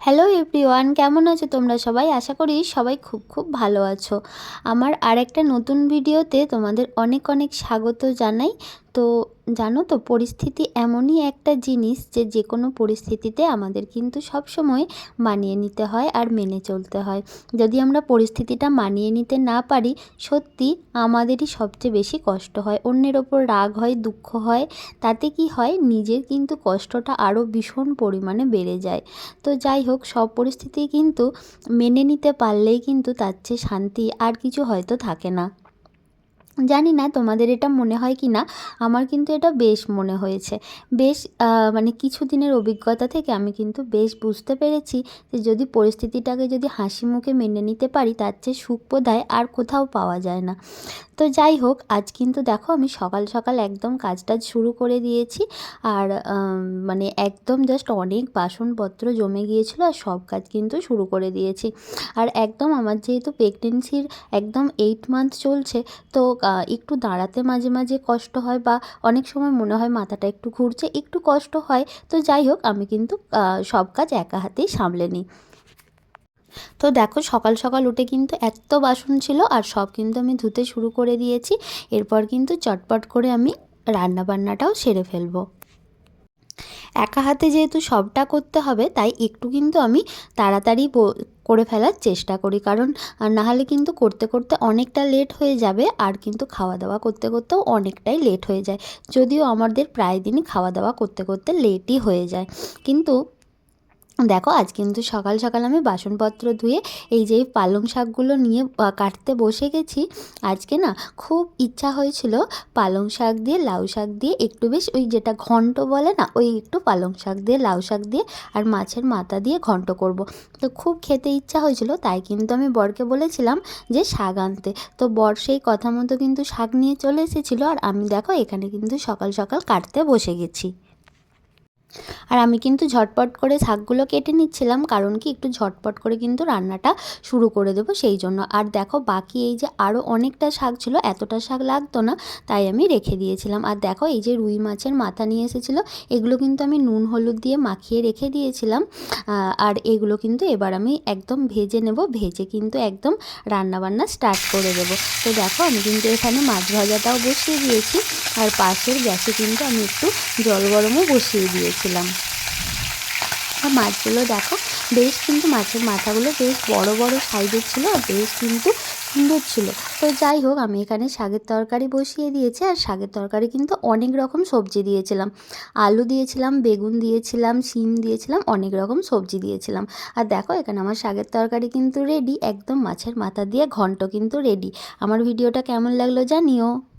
Hello everyone কেমন আছো তোমরা সবাই? আশা করি সবাই খুব খুব ভালো আছো। আমার আর একটা নতুন ভিডিওতে তোমাদের অনেক অনেক স্বাগত জানাই। তো জানো তো, পরিস্থিতি এমনই একটা জিনিস যে যে কোনো পরিস্থিতিতে আমাদের কিন্তু সব সময় মানিয়ে নিতে হয় আর মেনে চলতে হয়। যদি আমরা পরিস্থিতিটা মানিয়ে নিতে না পারি, সত্যি আমাদেরই সবচেয়ে বেশি কষ্ট হয়। অন্যের ওপর রাগ হয়, দুঃখ হয়, তাতে কি হয়? নিজের কিন্তু কষ্টটা আরও ভীষণ পরিমাণে বেড়ে যায়। তো যাই হোক, সব পরিস্থিতি কিন্তু মেনে নিতে পারলেই কিন্তু তার চেয়ে শান্তি আর কিছু হয়তো থাকে না। জানি না তোমাদের এটা মনে হয় কি না, আমার কিন্তু এটা বেশ মনে হয়েছে। বেশ মানে কিছু দিনের অভিজ্ঞতা থেকে আমি কিন্তু বেশ বুঝতে পেরেছি যে যদি পরিস্থিতিটাকে যদি হাসি মুখে মেনে নিতে পারি, তার চেয়ে সুখ বোধহয় আর কোথাও পাওয়া যায় না। তো যাই হোক, আজ কিন্তু দেখো আমি সকাল সকাল একদম কাজটা শুরু করে দিয়েছি আর মানে একদম জাস্ট অনেক বাসনপত্র জমে গিয়েছিল আর সব কাজ কিন্তু শুরু করে দিয়েছি। আর একদম আমার যেহেতু প্রেগনেন্সির একদম এইট মান্থ চলছে, তো একটু দাঁড়াতে মাঝে মাঝে কষ্ট হয় বা অনেক সময় মনে হয় মাথাটা একটু ঘুরছে, একটু কষ্ট হয়। তো যাই হোক, আমি কিন্তু সব কাজ একা হাতেই সামলে নিই। তো দেখো, সকাল সকাল উঠে কিন্তু এত বাসন ছিল আর সব কিন্তু আমি ধুতে শুরু করে দিয়েছি। এরপর কিন্তু চটপট করে আমি রান্না বান্নাটাও সেরে ফেলব। একা হাতে যেহেতু সবটা করতে হবে, তাই একটু কিন্তু আমি তাড়াতাড়ি করে ফেলার চেষ্টা করি। কারণ নাহলে কিন্তু করতে করতে অনেকটা লেট হয়ে যাবে আর কিন্তু খাওয়া দাওয়া করতে করতেও অনেকটাই লেট হয়ে যায়। যদিও আমাদের প্রায় দিনই খাওয়া দাওয়া করতে করতে লেটই হয়ে যায়। কিন্তু দেখো, আজ কিন্তু সকাল সকাল আমি বাসনপত্র ধুয়ে এই যে পালং শাকগুলো নিয়ে কাটতে বসে গেছি। আজকে না খুব ইচ্ছা হয়েছিল পালং শাক দিয়ে, লাউ শাক দিয়ে, একটু বেশ ওই যেটা ঘন্ট বলে না, ওই একটু পালং শাক দিয়ে, লাউ শাক দিয়ে আর মাছের মাথা দিয়ে ঘন্ট করব। তো খুব খেতে ইচ্ছা হয়েছিল, তাই কিন্তু আমি বরকে বলেছিলাম যে শাক আনতে। তো বর সেই কথা মতো কিন্তু শাক নিয়ে চলে এসেছিল, আর আমি দেখো এখানে কিন্তু সকাল সকাল কাটতে বসে গেছি। আর আমি কিন্তু ঝটপট করে শাকগুলো কেটে নিচ্ছিলাম, কারণ কি একটু ঝটপট করে কিন্তু রান্নাটা শুরু করে দেবো সেই জন্য। আর দেখো, বাকি এই যে আরও অনেকটা শাক ছিল, এতটা শাক লাগতো না, তাই আমি রেখে দিয়েছিলাম। আর দেখো, এই যে রুই মাছের মাথা নিয়ে এসেছিল, এগুলো কিন্তু আমি নুন হলুদ দিয়ে মাখিয়ে রেখে দিয়েছিলাম। আর এগুলো কিন্তু এবার আমি একদম ভেজে নেব, ভেজে কিন্তু একদম রান্নাবান্না স্টার্ট করে দেবো। তো দেখো, আমি কিন্তু এখানে মাছ ভাজাটাও বসিয়ে দিয়েছি, আর পাশের গ্যাসে কিন্তু আমি একটু জল গরমও বসিয়ে দিয়েছিলাম আর মাছগুলো দেখো, বেশ কিন্তু মাছের মাথাগুলো বেশ বড় বড় সাইজের ছিল আর বেশ কিন্তু সুন্দর ছিল। তো যাই হোক, আমি এখানে শাকের তরকারি বসিয়ে দিয়েছি আর শাকের তরকারি কিন্তু অনেক রকম সবজি দিয়েছিলাম। আলু দিয়েছিলাম, বেগুন দিয়েছিলাম, শিম দিয়েছিলাম, অনেক রকম সবজি দিয়েছিলাম। আর দেখো, এখানে আমার শাকের তরকারি কিন্তু রেডি একদম মাছের মাথা দিয়ে ঘন্ট কিন্তু রেডি আমার ভিডিওটা কেমন লাগল জানিও।